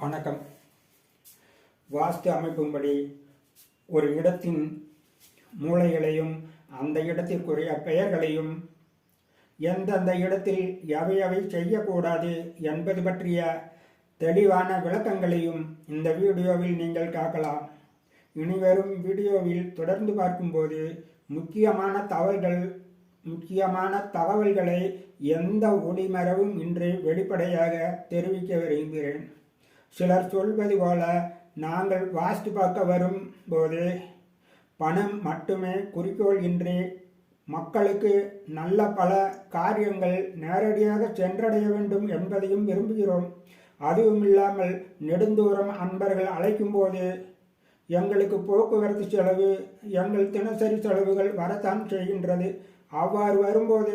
வணக்கம். வாஸ்து அமைப்பும்படி ஒரு இடத்தின் மூளைகளையும் அந்த இடத்திற்குரிய பெயர்களையும் எந்தெந்த இடத்தில் எவை எவை செய்யக்கூடாது என்பது பற்றிய தெளிவான விளக்கங்களையும் இந்த வீடியோவில் நீங்கள் காக்கலாம். இனிவரும் வீடியோவில் தொடர்ந்து பார்க்கும்போது முக்கியமான தகவல்கள் முக்கியமான தகவல்களை எந்த ஒளிமரவும் இன்று வெளிப்படையாக தெரிவிக்க விரும்புகிறேன். சிலர் சொல்வது போல நாங்கள் வாஸ்து பார்க்க வரும் போது பணம் மட்டுமே குறிக்கோள் இன்றி மக்களுக்கு நல்ல பல காரியங்கள் நேரடியாக சென்றடைய வேண்டும் என்பதையும் விரும்புகிறோம். அதுவும் இல்லாமல் நெடுந்தூரம் அன்பர்கள் அழைக்கும்போது எங்களுக்கு போக்குவரத்து செலவு எங்கள் தினசரி செலவுகள் வரத்தான் செய்கின்றது. அவ்வாறு வரும்போது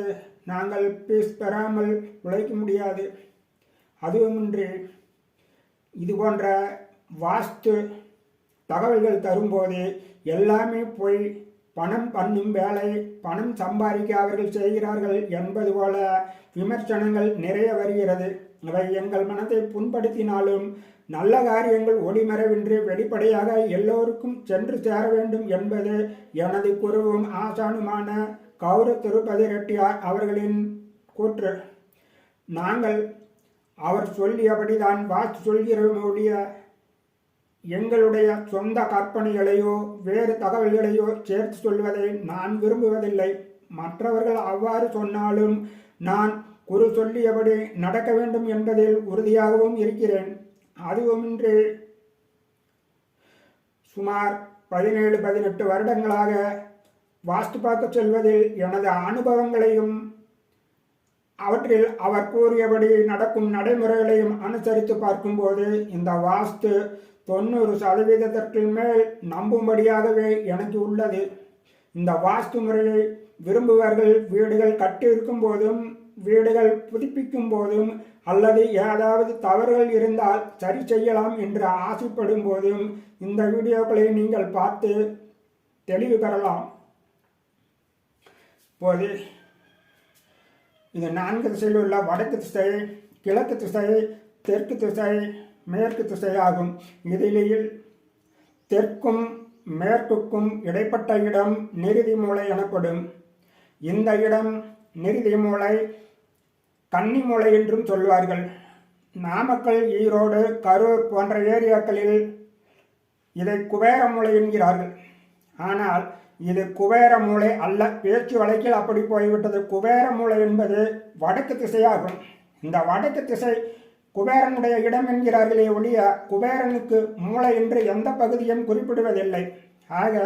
நாங்கள் பீஸ் பெறாமல் உழைக்க முடியாது. அதுவுமின்றி இது போன்ற வாஸ்து தகவல்கள் தரும்போது எல்லாமே போய் பணம் பண்ணும் வேலை பணம் சம்பாதிக்க அவர்கள் செய்கிறார்கள் என்பது போல விமர்சனங்கள் நிறைய வருகிறது. அவை எங்கள் மனத்தை புண்படுத்தினாலும் நல்ல காரியங்கள் ஒளிமறைவின்றி வெளிப்படையாக எல்லோருக்கும் சென்று சேர வேண்டும் என்பது எனது குருவும் ஆசானுமான கௌர திருப்பதி ரெட்டியார் அவர்களின் கூற்று. நாங்கள் அவர் சொல்லியபடிதான் வாஸ்து சொல்கிறோம் ஒழிய எங்களுடைய சொந்த கற்பனைகளையோ வேறு தகவல்களையோ சேர்த்து சொல்வதை நான் விரும்புவதில்லை. மற்றவர்கள் அவ்வாறு சொன்னாலும் நான் குரு சொல்லியபடி நடக்க வேண்டும் என்பதில் உறுதியாகவும் இருக்கிறேன். அதுவுமின்றி சுமார் பதினேழு பதினெட்டு வருடங்களாக வாஸ்து பார்க்க செல்வதில் எனது அனுபவங்களையும் அவற்றில் அவர் கூறியபடி நடக்கும் நடைமுறைகளையும் அனுசரித்து பார்க்கும்போது இந்த வாஸ்து தொண்ணூறு சதவீதத்திற்கு மேல் நம்பும்படியாகவே எனக்கு உள்ளது. இந்த வாஸ்து முறையை விரும்புவர்கள் வீடுகள் கட்டியிருக்கும் போதும் வீடுகள் புதுப்பிக்கும் போதும் அல்லது ஏதாவது தவறுகள் இருந்தால் சரி செய்யலாம் என்று ஆசைப்படும் போதும் இந்த வீடியோக்களை நீங்கள் பார்த்து தெளிவு பெறலாம். இப்போது இது நான்கு திசையில் உள்ள வடக்கு திசை கிழக்கு திசை தெற்கு திசை மேற்கு திசை ஆகும். இதிலேயில் தெற்கும் மேற்குக்கும் இடைப்பட்ட இடம் நிறுதி மூலை எனப்படும். இந்த இடம் நிறுதி மூலை கன்னி மூலை என்றும் சொல்வார்கள். நாமக்கல் ஈரோடு கரூர் போன்ற ஏரியாக்களில் இதை குபேர மூலை என்கிறார்கள். ஆனால் இது குபேர மூலை அல்ல. பேச்சு வழக்கில் அப்படி போய்விட்டது. குபேர மூலை என்பது வடக்கு திசையாகும். இந்த வடக்கு திசை குபேரனுடைய இடம் என்கிறார்களே ஒழிய குபேரனுக்கு மூளை என்று எந்த பகுதியும் குறிப்பிடுவதில்லை. ஆக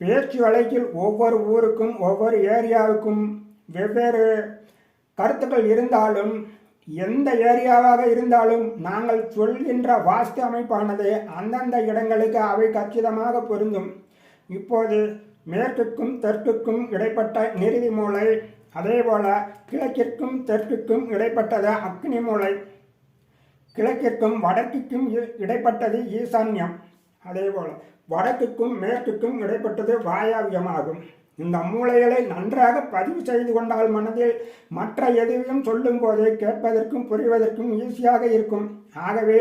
பேச்சு வழக்கில் ஒவ்வொரு ஊருக்கும் ஒவ்வொரு ஏரியாவுக்கும் வெவ்வேறு கருத்துக்கள் இருந்தாலும் எந்த ஏரியாவாக இருந்தாலும் நாங்கள் சொல்கின்ற வாஸ்து அமைப்பானது அந்தந்த இடங்களுக்கு அவை கச்சிதமாக பொருந்தும். இப்போது மேற்குக்கும் தெற்குக்கும் இடைப்பட்ட நிறுதி மூலை அதேபோல கிழக்கிற்கும் தெற்குக்கும் இடைப்பட்டது அக்னி மூலை. கிழக்கிற்கும் வடக்குக்கும் இடைப்பட்டது ஈசான்யம். அதேபோல வடக்குக்கும் மேற்குக்கும் இடைப்பட்டது வாயாவியமாகும். இந்த மூளைகளை நன்றாக பதிவு செய்து கொண்டால் மனதில் மற்ற எதையும் சொல்லும் போதே கேட்பதற்கும் புரிவதற்கும் ஈஸியாக இருக்கும். ஆகவே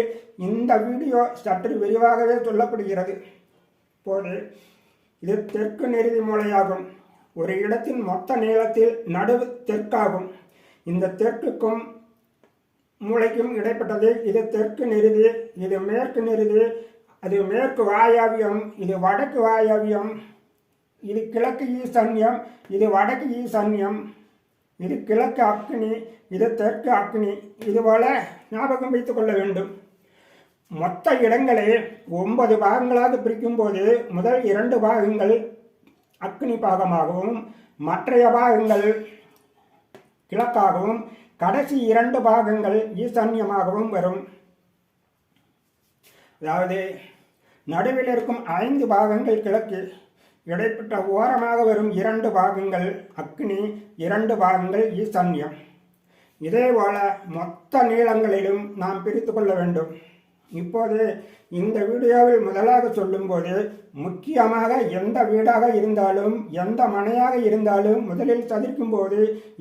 இந்த வீடியோ சற்று விரிவாகவே சொல்லப்படுகிறது. போது இது தெற்கு நெருதி மூலையாகும். ஒரு இடத்தின் மொத்த நீளத்தில் நடுவு தெற்காகும். இந்த தெற்குக்கும் மூளைக்கும் இடைப்பட்டது இது தெற்கு நெருதி இது மேற்கு நெருதி அது மேற்கு வாயாவியம் இது வடக்கு வாயாவியம் இது கிழக்கு ஈசன்யம் இது வடக்கு ஈசன்யம் இது கிழக்கு அக்னி இது தெற்கு அக்னி இதுபோல ஞாபகம் வைத்துக் கொள்ள வேண்டும். மொத்த இடங்களை ஒன்பது பாகங்களாக பிரிக்கும்போது முதல் இரண்டு பாகங்கள் அக்னி பாகமாகவும் மற்றைய பாகங்கள் கிழக்காகவும் கடைசி இரண்டு பாகங்கள் ஈசான்யமாகவும் வரும். அதாவது நடுவில் இருக்கும் ஐந்து பாகங்கள் கிழக்கு இடைப்பட்ட ஓரமாக வரும் இரண்டு பாகங்கள் அக்னி இரண்டு பாகங்கள் ஈசான்யம். இதேபோல மொத்த நீளங்களிலும் நாம் பிரித்து கொள்ள வேண்டும். இப்போது இந்த வீடியோவில் முதலாக சொல்லும்போது முக்கியமாக எந்த வீடாக இருந்தாலும் எந்த மனையாக இருந்தாலும் முதலில் சதிர்க்கும் போது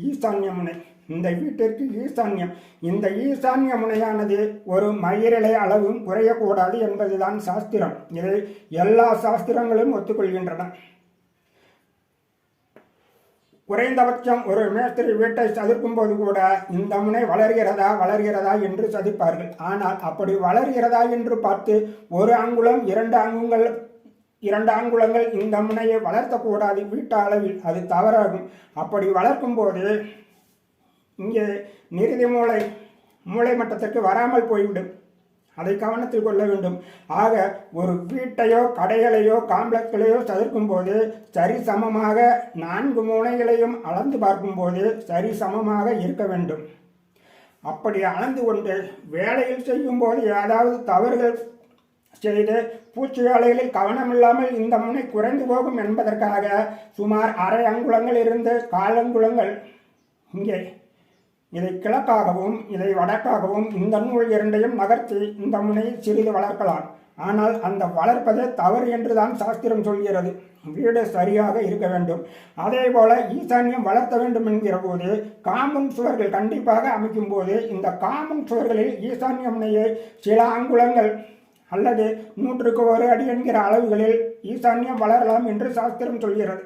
ஈசான்ய முனை. இந்த வீட்டிற்கு ஈசான்யம். இந்த ஈசான்ய முனையானது ஒரு மயிரிலை அளவும் குறையக்கூடாது என்பதுதான் சாஸ்திரம். இதை எல்லா சாஸ்திரங்களும் ஒத்துக்கொள்கின்றன. குறைந்தபட்சம் ஒரு மேஸ்திரி வீட்டை சதுக்கும் போது கூட இந்த முனை வளர்கிறதா வளர்கிறதா என்று சதிப்பார்கள். ஆனால் அப்படி வளர்கிறதா என்று பார்த்து ஒரு அங்குலம் இரண்டு அங்குங்கள் இரண்டு அங்குலங்கள் இந்த முனையை வளர்த்தக்கூடாது வீட்டு அளவில் அது தவறாகும். அப்படி வளர்க்கும் போது இங்கே நிறுதி மூளை மூளை மட்டத்திற்கு வராமல் போய்விடும். அதை கவனத்தில் கொள்ள வேண்டும். ஆக ஒரு வீட்டையோ கடைகளையோ காம்ப்ளெக்ஸ்களையோ சதுர்க்கும் போது சரி சமமாக நான்கு முனைகளையும் அளந்து பார்க்கும்போது சரி சமமாக இருக்க வேண்டும். அப்படி அளந்து கொண்டு வேலையில் செய்யும் போது ஏதாவது தவறுகள் செய்து பூச்சி வேலைகளில் கவனமில்லாமல் இந்த முனை குறைந்து போகும் என்பதற்காக சுமார் அரை அங்குலங்கள் இருந்து காலங்குலங்கள் இங்கே இதை கிழக்காகவும் இதை வடக்காகவும் இந்த நூல் இரண்டையும் நகர்த்தி இந்த முனையை சிறிது வளர்க்கலாம். ஆனால் அந்த வளர்ப்பதே தவறு என்றுதான் சாஸ்திரம் சொல்கிறது. வீடு சரியாக இருக்க வேண்டும். அதே போல ஈசான்யம் வளர்த்த வேண்டும் என்கிற போது காம்பவுண்ட் சுவர்கள் கண்டிப்பாக அமைக்கும் போது இந்த காமன் சுவர்களில் ஈசான்ய முனையை சில அங்குலங்கள் அல்லது நூற்றுக்கு ஒரு அடி என்கிற அளவுகளில் ஈசான்யம் வளரலாம் என்று சாஸ்திரம் சொல்கிறது.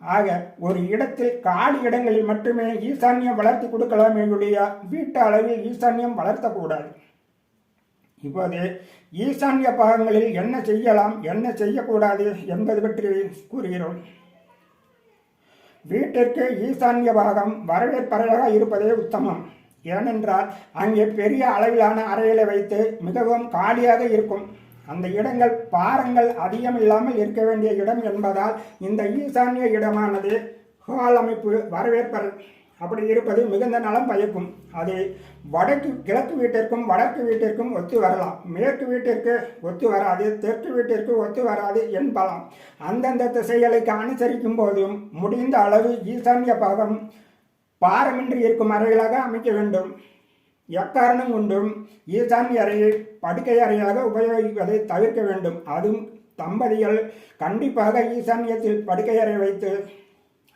ஆக ஒரு இடத்தில் காலி இடங்களில் மட்டுமே ஈசான்யம் வளர்த்து கொடுக்கலாமே ஒழிய வீட்டு அளவில் ஈசான்யம் வளர்த்தக்கூடாது. இப்போது ஈசான்ய பாகங்களில் என்ன செய்யலாம் என்ன செய்யக்கூடாது என்பது பற்றி கூறுகிறோம். வீட்டிற்கு ஈசான்ய பாகம் வரவேற்பறையாக இருப்பதே உத்தமம். ஏனென்றால் அங்கே பெரிய அளவிலான அறைகளை வைத்து மிகவும் காலியாக இருக்கும். அந்த இடங்கள் பாரங்கள் அதிகம் இல்லாமல் இருக்க வேண்டிய இடம் என்பதால் இந்த ஈசான்ய இடமானது ஹால் அமைப்பு வரவேற்பர் அப்படி இருப்பது மிகுந்த நலம் பயக்கும். அது வடக்கு கிழக்கு வீட்டிற்கும் வடக்கு வீட்டிற்கும் ஒத்து வரலாம். மேற்கு வீட்டிற்கு ஒத்து வராது தெற்கு வீட்டிற்கு ஒத்து வராது என்பலாம். அந்தந்த திசைகளுக்கு அனுசரிக்கும் போதும் முடிந்த அளவு ஈசான்ய பாகம் பாரமின்றி இருக்கும் அறைகளாக அமைக்க வேண்டும். எக்காரணம் கொண்டும் ஈசான்ய அறையை படுக்கை அறையாக உபயோகிப்பதை தவிர்க்க வேண்டும். அதுவும் தம்பதிகள் கண்டிப்பாக ஈசான்யத்தில் படுக்கை அறை வைத்து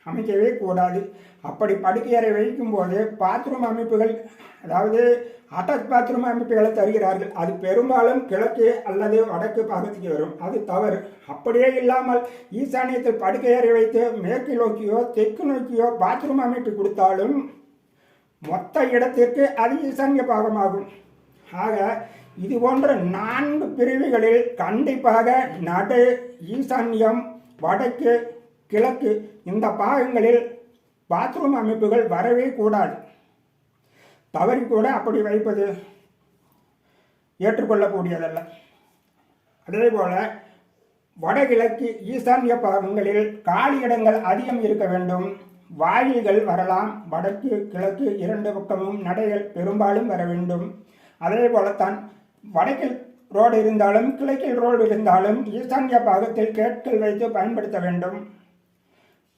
அமைக்கவே கூடாது. அப்படி படுக்கை அறை வைக்கும்போது பாத்ரூம் அமைப்புகள் அதாவது அட்டாச் பாத்ரூம் அமைப்புகளை தருகிறார்கள். அது பெரும்பாலும் கிழக்கு அல்லது வடக்கு பாகத்துக்கு வரும். அது தவறு. அப்படியே இல்லாமல் ஈசானியத்தில் படுக்கை அறை வைத்து மேற்கு நோக்கியோ தெற்கு நோக்கியோ பாத்ரூம் அமைப்பு கொடுத்தாலும் மொத்த இடத்திற்கு அது ஈசான்ய பாகமாகும். ஆக இது போன்ற நான்கு பிரிவுகளில் கண்டிப்பாக நடு ஈசான்யம் வடக்கு கிழக்கு இந்த பாகங்களில் பாத்ரூம் அமைப்புகள் வரவே கூடாது. தவறி கூட அப்படி வைப்பது ஏற்றுக்கொள்ளக்கூடியதல்ல. அதே போல வடகிழக்கு ஈசான்ய பாகங்களில் காலி இடங்கள் அதிகம் இருக்க வேண்டும். வாயில்கள் வரலாம். வடக்கு கிழக்கு இரண்டு பக்கமும் நடைகள் பெரும்பாலும் வர வேண்டும். அதே போலத்தான் வடக்கில் ரோடு இருந்தாலும் கிழக்கில் ரோடு இருந்தாலும் ஈசான்ய பாகத்தில் கேட்கள் வைத்து பயன்படுத்த வேண்டும்.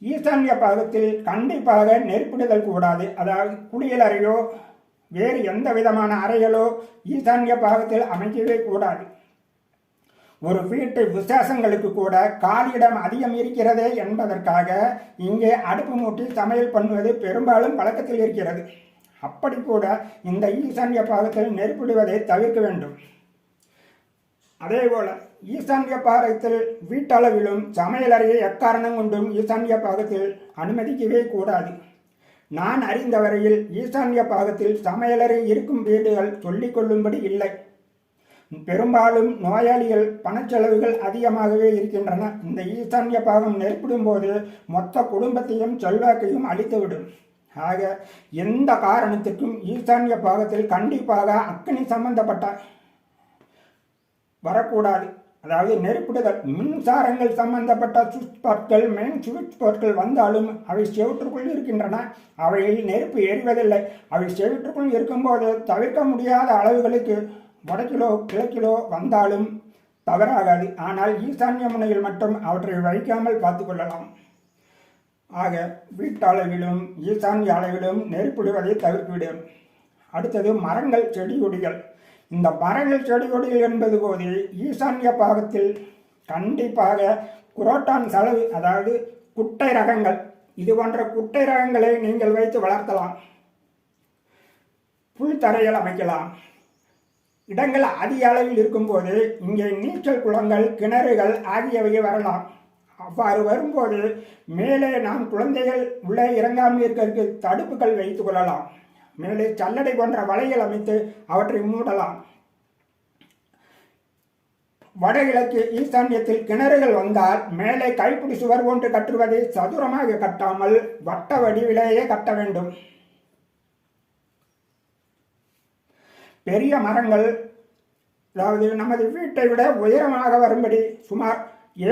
ஈசான்ய பாகத்தில் கண்டிப்பாக நெருப்பிடுதல் கூடாது. அதாவது குளியல் அறையோ வேறு எந்த விதமான அறைகளோ ஈசான்ய பாகத்தில் அமைக்கவே கூடாது. ஒரு வீட்டு விசேஷங்களுக்கு கூட காலியிடம் அதிகம் இருக்கிறதே என்பதற்காக இங்கே அடுப்பு மூட்டி சமையல் பண்ணுவது பெரும்பாலும் பழக்கத்தில் இருக்கிறது. அப்படி கூட இந்த ஈசான்ய பாகத்தில் நெருப்பிடுவதை தவிர்க்க வேண்டும். அதேபோல ஈசான்ய பாகத்தில் வீட்டளவிலும் சமையலறையை எக்காரணம் கொண்டும் ஈசான்ய பாகத்தில் அனுமதிக்கவே கூடாது. நான் அறிந்த வரையில் ஈசான்ய பாகத்தில் சமையலறை இருக்கும் வீடுகள் சொல்லிக்கொள்ளும்படி இல்லை. பெரும்பாலும் நோயாளிகள் பணச்செலவுகள் அதிகமாகவே இருக்கின்றன. இந்த ஈசான்ய பாகம் நெருப்பிடும் போது மொத்த குடும்பத்தையும் செல்வாக்கையும் அழித்துவிடும். ஆக எந்த காரணத்திற்கும் ஈசான்ய பாகத்தில் கண்டிப்பாக அக்னி சம்பந்தப்பட்ட வரக்கூடாது. அதாவது நெருப்பிடுதல் மின்சாரங்கள் சம்பந்தப்பட்ட சுவிட்ச் பொருட்கள் மெயின் சுவிட்ச் பொருட்கள் வந்தாலும் அவை செவற்றுக்குள் இருக்கின்றன. அவையில் நெருப்பு எரிவதில்லை. அவை செவற்றுக்குள் இருக்கும்போது தவிர்க்க முடியாத அளவுகளுக்கு வடக்கிலோ கிழக்கிலோ வந்தாலும் தவறாகாது. ஆனால் ஈசான்ய முனையில் மட்டும் அவற்றை வைக்காமல் பார்த்து கொள்ளலாம். ஆக வீட்டளவிலும் ஈசான்ய அளவிலும் நெருப்பிடுவதை தவிர்த்துவிடும். அடுத்தது மரங்கள் செடி கொடிகள் இந்த மரங்கள் செடி கொடிகள் என்பது போது ஈசான்ய பாகத்தில் கண்டிப்பாக குரோட்டான் செலவு அதாவது குட்டை ரகங்கள். இது போன்ற குட்டை ரகங்களை நீங்கள் வைத்து வளர்த்தலாம் புல் தரையில் அமைக்கலாம். இடங்கள் அதிக அளவில் இருக்கும்போது இங்கே நீச்சல் குளங்கள் கிணறுகள் ஆகியவை வரலாம். அவ்வாறு வரும்போது மேலே நாம் குழந்தைகள் உள்ளே இறங்காமல் இருக்கிறதுக்கு தடுப்புகள் வைத்துக் கொள்ளலாம். மேலே சல்லடை போன்ற வலைகள் அமைத்து அவற்றை மூடலாம். வடகிழக்கு ஈசான்யத்தில் கிணறுகள் வந்தால் மேலே கைப்பிடி சுவர் ஒன்று கட்டுவதை சதுரமாக கட்டாமல் வட்ட வடிவிலேயே கட்ட வேண்டும். பெரிய மரங்கள் அதாவது நமது வீட்டை விட உயரமாக வரும்படி சுமார்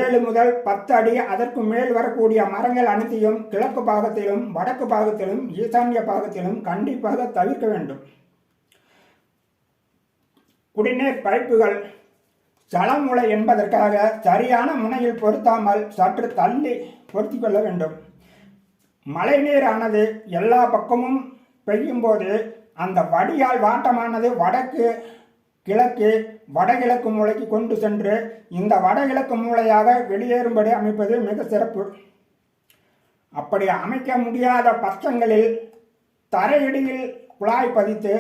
ஏழு முதல் பத்து அடி அதற்கு மேல் வரக்கூடிய மரங்கள் அனைத்தையும் கிழக்கு பாகத்திலும் வடக்கு பாகத்திலும் ஈசான்ய பாகத்திலும் கண்டிப்பாக தவிர்க்க வேண்டும். குடிநீர் பைப்புகள் சலமுளை என்பதற்காக சரியான முனையில் பொருத்தாமல் சற்று தள்ளி பொருத்தி கொள்ள வேண்டும். மழை நீரானது எல்லா பக்கமும் பெய்யும் போது அந்த வடியால் வாட்டமானது வடக்கு கிழக்கு வடகிழக்கு மூளைக்கு கொண்டு சென்று இந்த வடகிழக்கு மூளையாக வெளியேறும்படி அமைப்பது மிக சிறப்பு. அப்படி அமைக்க முடியாத பட்சங்களில் தரையடியில் குழாய் பதித்து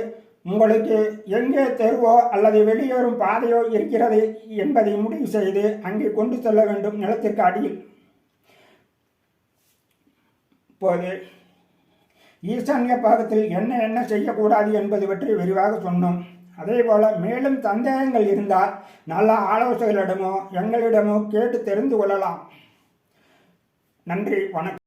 உங்களுக்கு எங்கே தெருவோ அல்லது வெளியேறும் பாதையோ இருக்கிறது என்பதை முடிவு செய்து அங்கே கொண்டு செல்ல வேண்டும் நிலத்திற்கு அடியில். இப்போது ஈசான்ய பாகத்தில் என்ன என்ன செய்யக்கூடாது என்பது பற்றி விரிவாக சொன்னோம். அதே போல மேலும் சந்தேகங்கள் இருந்தால் நல்ல ஆலோசகர்களிடமோ எங்களிடமோ கேட்டு தெரிந்து கொள்ளலாம். நன்றி வணக்கம்.